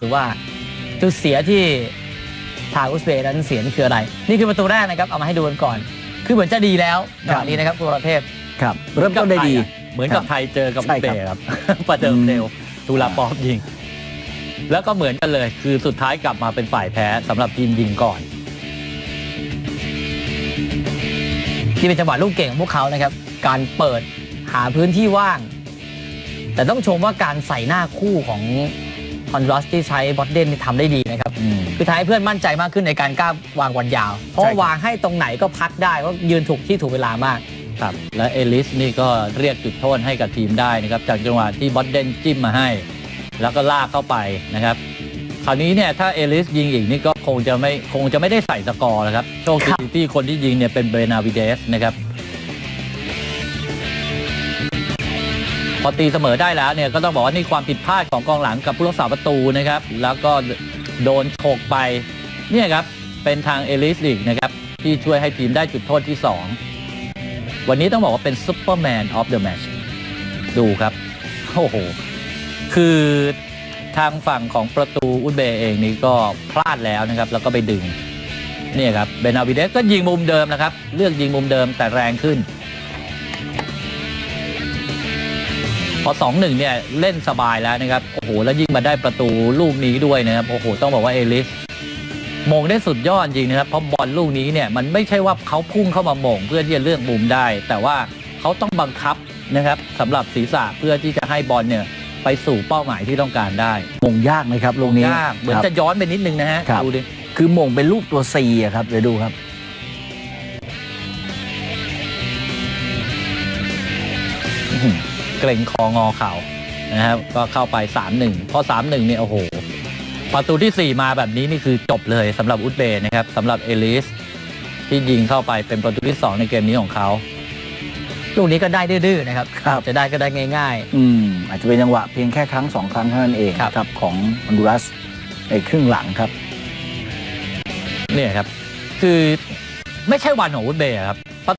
หรือว่าจุดเสียที่ทางอุซเบย์นั้นเสียนคืออะไร นี่คือประตูแรกนะครับ เอามาให้ดูกันก่อน คือเหมือนจะดีแล้วจังหวะนี้นะครับคุณประเทพครับเริ่มต้นได้ดี เหมือนกับไทยเจอกับใช่อุซเบครับย์ครับประเดิมอืมเร็วตุลาปอฟยิง แล้วก็เหมือนกันเลย คือสุดท้ายกลับมาเป็นฝ่ายแพ้สำหรับทีมยิงก่อนที่เป็นจังหวะลูกเก่งของพวกเขานะครับ การเปิดหาพื้นที่ว่าง แต่ต้องชมว่าการใส่หน้าคู่ของค อนรัสที่ใช้บอสเดนนี่ทำได้ดีนะครับอืมคือทำให้เพื่อนมั่นใจมากขึ้นในการกล้าวางบอลยาว เพราะใช่ครับวางให้ตรงไหนก็พักได้ก็ยืนถูกที่ถูกเวลามากครับและเอลิสนี่ก็เรียกจุดโทษให้กับทีมได้นะครับ จากจังหวะที่บอสเดนจิ้มมาให้ แล้วก็ลากเข้าไปนะครับคราวนี้เนี่ยถ้าเอลิสยิงอีกนี่ก็คงจะไม่คงจะไม่ได้ใส่สกอร์แล้วครับ โชคครัดีบที่คนที่ยิงเนี่ยเป็นเบรนาวิเดสนะครับ พอตีเสมอได้แล้วเนี่ยก็ต้องบอกว่านี่ความผิดพลาดของกองหลังกับผู้รักษาประตูนะครับ แล้วก็โดนโฉกไปเนี่ยครับเป็นทางเอลิสลีกนะครับที่ช่วยให้ทีมได้จุดโทษที่ 2 วันนี้ต้องบอกว่าเป็นซูเปอร์แมนออฟเดอะแมชดูครับโอ้โหคือทางฝั่งของประตูอุซเบย์เองนี่ก็พลาดแล้วนะครับ แล้วก็ไปดึงเนี่ยครับเบนาวิเดสก็ยิงมุมเดิมนะครับ เลือกยิงมุมเดิมแต่แรงขึ้น พอ2-1เนี่ยเล่นสบายแล้วนะครับ โอ้โห แล้วยิงมาได้ประตูลูกนี้ด้วยนะครับ โอ้โห ต้องบอกว่าเอลิสมงได้สุดยอดจริงนะครับ เพราะบอลลูกนี้เนี่ยมันไม่ใช่ว่าเขาพุ่งเข้ามาหม่งเพื่อที่จะเลือกมุมได้ แต่ว่าเขาต้องบังคับนะครับสำหรับศีรษะเพื่อที่จะให้บอลเนี่ยไปสู่เป้าหมายที่ต้องการได้ มงยากไหมครับลูกนี้ยากเหมือนครับจะย้อนไปนิดนึงนะฮะครับดูดิคือมงเป็นรูปตัวซีอะครับเดี๋ยวดูครับ กรงคองอเข่านะครับก็เข้าไป 3-1 พอ 3-1 เนี่ยโอ้โห ประตูที่ 4 มาแบบนี้นี่คือจบเลยสำหรับอุซเบย์นะครับสำหรับเอลิสที่ยิงเข้าไปเป็นประตูที่ 2 ในเกมนี้ของเขาลูกนี้ก็ได้ดื้อๆนะครับครับจะได้ก็ได้ง่ายอืมอาจจะเป็นจังหวะเพียงแค่ครั้งสองครั้งเท่านั้นเองครับครับของฮอนดูรัสในครึ่งหลังครับ เนี่ยครับ คือไม่ใช่วันของอุซเบย์อะครับ